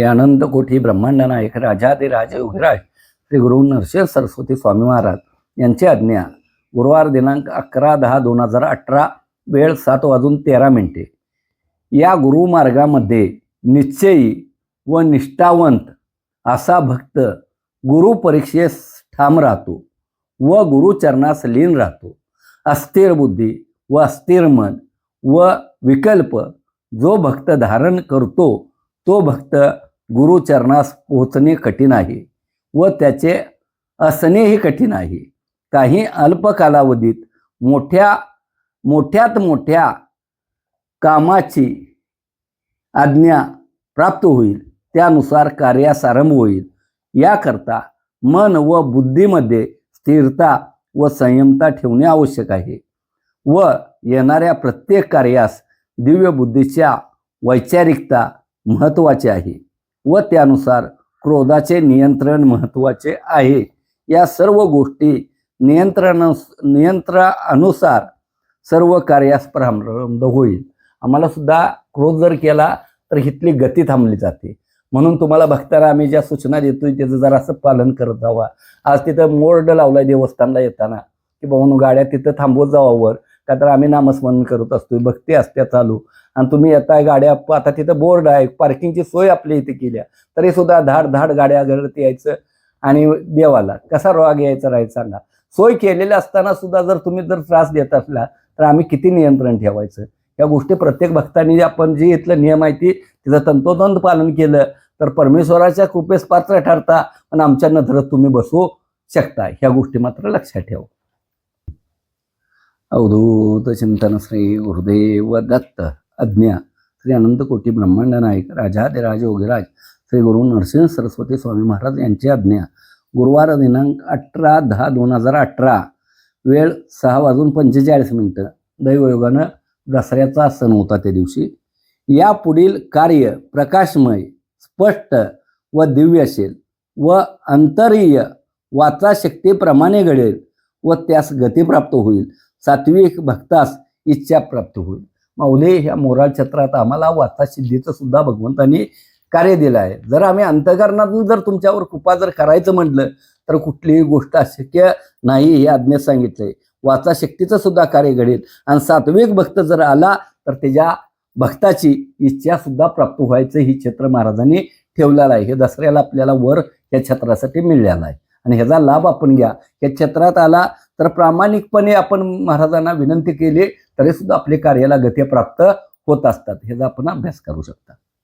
हे अनंत कोठी ब्रह्मांड नायक राजादे राजे उघराय श्री गुरु नरसिंह सरस्वती स्वामी महाराज यांची आज्ञा. गुरुवार दिनांक अकरा दहा दोन हजार अठरा वेळ सात वाजून तेरा मिनिटे. या गुरुमार्गामध्ये निश्चयी व निष्ठावंत असा भक्त गुरुपरीक्षेस ठाम राहतो व गुरुचरणास लीन राहतो. अस्थिर बुद्धी व अस्थिर मन व विकल्प जो भक्त धारण करतो तो भक्त गुरुचरणास पोहोचणे कठीण आहे व त्याचे असणेही कठीण आहे. काही अल्प कालावधीत मोठ्या मोठ्यात मोठ्या कामाची आज्ञा प्राप्त होईल. त्यानुसार कार्यास आरंभ होईल. याकरता मन व बुद्धीमध्ये स्थिरता व संयमता ठेवणे आवश्यक आहे व येणाऱ्या प्रत्येक कार्यास दिव्य बुद्धीच्या वैचारिकता महत्त्वाचे आहे. व त्यानुसार क्रोधाचे नियंत्रण महत्त्वाचे आहे. या सर्व गोष्टी नियंत्रण नियंत्रणानुसार सर्व कार्यास प्रारंभ होईल. आम्हाला सुद्धा क्रोध जर केला तर हिथली गती थांबली जाते. म्हणून तुम्हाला भक्ताला आम्ही ज्या सूचना देतोय त्याचं जरासं पालन करत जावा. आज तिथं मोर्ड लावलाय देवस्थानला येताना की बाबा गाड्या तिथं थांबवत जावा वर. का तर आम्ही नामस्मरण करत असतोय भक्ती असत्या चालू. आणि तुम्ही येताय गाड्या आता तिथं बोर्ड आहे पार्किंगची सोय आपल्या इथे केल्या. तरी सुद्धा धाड धाड गाड्या घरात यायचं आणि देवाला. कसा रोग यायचा राहायचं सांगा. सोय केलेल्या असताना सुद्धा जर तुम्ही जर त्रास देत असला तर आम्ही किती नियंत्रण ठेवायचं? या गोष्टी प्रत्येक भक्तांनी आपण जे इथलं नियम आहे ती तिचं तंतोतंत पालन केलं तर परमेश्वराच्या कृपेस पात्र ठरता पण आमच्या नजरेत तुम्ही बसवू शकता. ह्या गोष्टी मात्र लक्षात ठेवा. अवधूत चिंतन श्री गुरुदेव दत्त. अज्ञा श्री अनंत कोटी ब्रह्मांड नायक राजाधिराज योगीराज श्री गुरु नरसिंह सरस्वती स्वामी महाराज यांची आज्ञा गुरुवार दिनांक अठरा दहा दोन हजार अठरा वेळ सहा वाजून पंचेचाळीस मिनटं. दैवयोगानं दसऱ्याचा सण होता त्या दिवशी. या पुढील कार्य प्रकाशमय स्पष्ट व दिव्य असेल व अंतरीय वाचाशक्तीप्रमाणे घडेल व त्यास गती प्राप्त होईल. सात्विक भक्तास इच्छा प्राप्त होईल. माऊली ह्या मोराळ छत्रात आम्हाला वाचासिद्धीचं सुद्धा भगवंतांनी कार्य दिलं आहे. जर आम्ही अंतकरणातून जर तुमच्यावर कृपा जर करायचं म्हटलं तर कुठलीही गोष्ट अशक्य नाही हे आज्ञेत सांगितलंय. वाचा शक्तीचं सुद्धा कार्य घडेल. आणि सात्विक भक्त जर आला तर त्याच्या भक्ताची इच्छा सुद्धा प्राप्त व्हायचं ही छत्र महाराजांनी ठेवलेलं आहे. हे दसऱ्याला आपल्याला वर या छत्रासाठी मिळालेला आहे. आणि ह्याचा लाभ आपण घ्या. या छत्रात आला तर प्रामाणिकपणे आपण महाराजांना विनंती केली तरी सुद्धा आपले कार्याला गती प्राप्त होत असतात. ह्याचा आपण अभ्यास करू शकता.